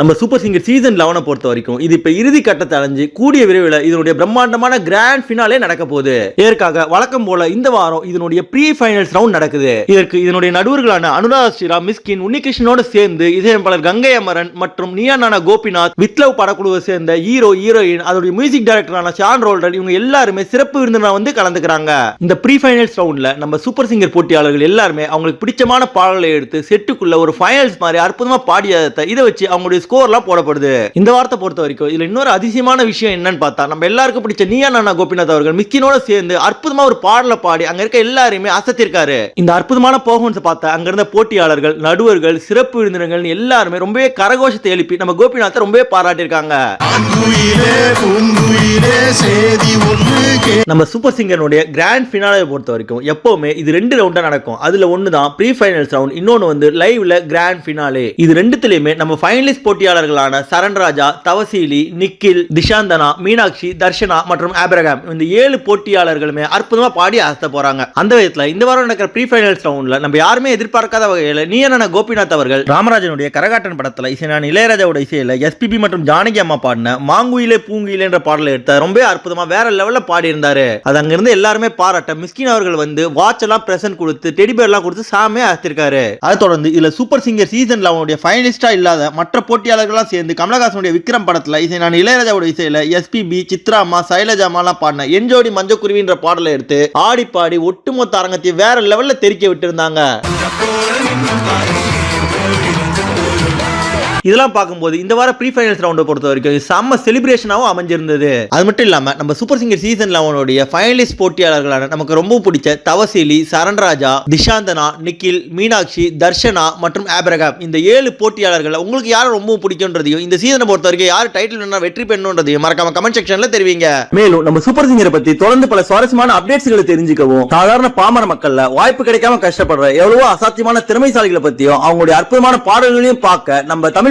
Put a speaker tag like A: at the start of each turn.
A: நம்ம super singer season லெவனை பொறுத்த வரைக்கும் இது இப்ப இறுதி கட்டத்தை அடைஞ்சு கூடிய விரைவில் இதனுடைய பிரம்மாண்டமான கிராண்ட் ஃபினாலே நடக்க போகுது. இதற்காக வழக்கம் போல இந்த வாரம் இதனுடைய ப்ரீ ஃபைனல்ஸ் ரவுண்ட் நடக்குது. இதற்கு இதனுடைய நடுவர்களான அனுராதா ஸ்ரீராம் மிஸ்கின் உன்னிகிருஷ்ணனோட சேர்ந்து இசையமைப்பாளர் கங்கை அமரன் மற்றும் நியானானா கோபிநாத் வித்லவ் படக்குழுவை சேர்ந்த ஹீரோ ஹீரோயின் அதோடைய மியூசிக் டைரக்டரான ஷான் ரோல்டன் இவங்க எல்லாருமே சிறப்பு விருந்தினா வந்து கலந்துக்கிறாங்க. இந்த ப்ரீ ஃபைனல்ஸ் ரவுண்ட்ல நம்ம சூப்பர் சிங்கர் போட்டியாளர்கள் எல்லாருமே அவங்களுக்கு பிடிச்சமான பாடல்களை எடுத்து செட்டுக்குள்ள ஒரு ஃபைனல்ஸ் மாதிரி அற்புதமா பாடியதை இதை வச்சு அவங்களுடைய ஸ்கோர்லாம் போடப்படுது. இந்த வாரத்தை பொறுத்த வரைக்கும் இதுல இன்னொரு அதிசயமான விஷயம் என்னன்னு பார்த்தா நம்ம எல்லாருக்கும் பிடிச்ச நீயா நானா கோபிநாத் அவர்கள் மிக்கினோட சேர்ந்து அற்புதமா ஒரு பாடலை பாடி அங்க இருக்க எல்லாரையுமே அசத்திருக்காரு. இந்த அற்புதமான பர்ஃபார்மன்ஸ் பார்த்தா அங்க இருந்த போட்டியாளர்கள் நடுவர்கள் சிறப்பு விருந்தினர்கள் எல்லாருமே ரொம்பவே கரகோஷத்தை எழுப்பி நம்ம கோபிநாத்தை ரொம்பவே பாராட்டியிருக்காங்க. நம்ம சூப்பர் சிங்கருடைய கிராண்ட் ஃபினாலே பொறுத்த வரைக்கும் எப்பவுமே இது ரெண்டு ரவுண்டா நடக்கும். அதுல ஒன்னு தான் ப்ரீ ஃபைனல்ஸ் ரவுண்ட் இன்னொன்னு வந்து லைவ்ல கிராண்ட் ஃபினாலே இது ரெண்டுத்துலயுமே நம்ம ஃபைனலிஸ்ட் போட்டியாளர்களான சரண்ராஜா தவசீலி நிக்கில் திஷாந்தனா மீனாட்சி தர்ஷனா மற்றும் ஆபிரகாம் இந்த ஏழு போட்டியாளர்களுமே அற்புதமா பாடி அசத்த போறாங்க. அந்த விதத்துல இந்த வாரம் நடக்கிற ப்ரீ ஃபைனல்ஸ் ரவுண்ட்ல நம்ம யாருமே எதிர்பார்க்காத வகையில நீயன கோபிநாத் அவர்கள் ராமராஜனுடைய கரகாட்டன் படத்துல இசைஞான இளையராஜாவோட இசையில எஸ்பிபி மற்றும் ஜானகி அம்மா பாடின மாங்குயிலே பூங்குயிலே என்ற பாடலை எடுத்த ரொம்ப அற்புதமா வேற லெவல்ல பாடி இருந்தாரு அது அங்கிருந்து எல்லாருமே பாராட்ட மிஸ்கின் அவர்கள் வந்து வாட்ச் எல்லாம் பிரசன்ட் கொடுத்து டெடிபேர் எல்லாம் கொடுத்து சாமே அசத்திருக்காரு. அதை தொடர்ந்து இதுல சூப்பர் சிங்கர் சீசன் அவனுடைய ஃபைனலிஸ்டா இல்லாத மற்ற போட்டி போட்டியாளர்கள்லாம் சேர்ந்து கமலஹாசனுடைய விக்ரம் படத்தில் இசை நான் இளையராஜாவோட இசையில எஸ்பிபி சித்ராமா சைலஜாமாலாம் பாடின என்ஜோடி மஞ்சக்குருவின்ற பாடலை எடுத்து ஆடி பாடி ஒட்டுமொத்த அரங்கத்தையும் வேற லெவல்ல தெரிக்க விட்டுருந்தாங்க. இதெல்லாம் பார்க்கும்போது இந்த வாரம் ப்ரீ ஃபைனல்ஸ் ரவுண்டை பொறுத்த வரைக்கும் செம்ம செலிப்ரேஷனாகவும் அமைஞ்சிருந்தது. அது மட்டும் இல்லாமல் நம்ம சூப்பர் சிங்கர் சீசன் லெவனுடைய ஃபைனலிஸ்ட் போட்டியாளர்களான நமக்கு ரொம்ப பிடிச்ச தவசீலி சரண்ராஜா திஷாந்தனா நிக்கில் மீனாட்சி தர்ஷனா மற்றும் ஆப்ரகாம். இந்த ஏழு போட்டியாளர்கள் உங்களுக்கு யாரை ரொம்ப பிடிக்கும்ன்றதையும் இந்த சீசனை பொறுத்த வரைக்கும் யார் டைட்டில் வேணா வெற்றி பெண்ணுன்றதையும் மறக்காம கமெண்ட் செக்ஷன்ல தெரிவிங்க. மேலும் நம்ம சூப்பர் சிங்கரை பத்தி தொடர்ந்து பல சுவாரஸ்யமான அப்டேட்ஸ்களை தெரிஞ்சுக்கவும் சாதாரண பாமர மக்கள்ல வாய்ப்பு கிடைக்காம கஷ்டப்படுற எவ்வளவோ அசாத்தியமான திறமைசாலிகளை பத்தியும் அவங்களுடைய அற்புதமான பாடல்களையும் பார்க்க நம்ம தமிழ்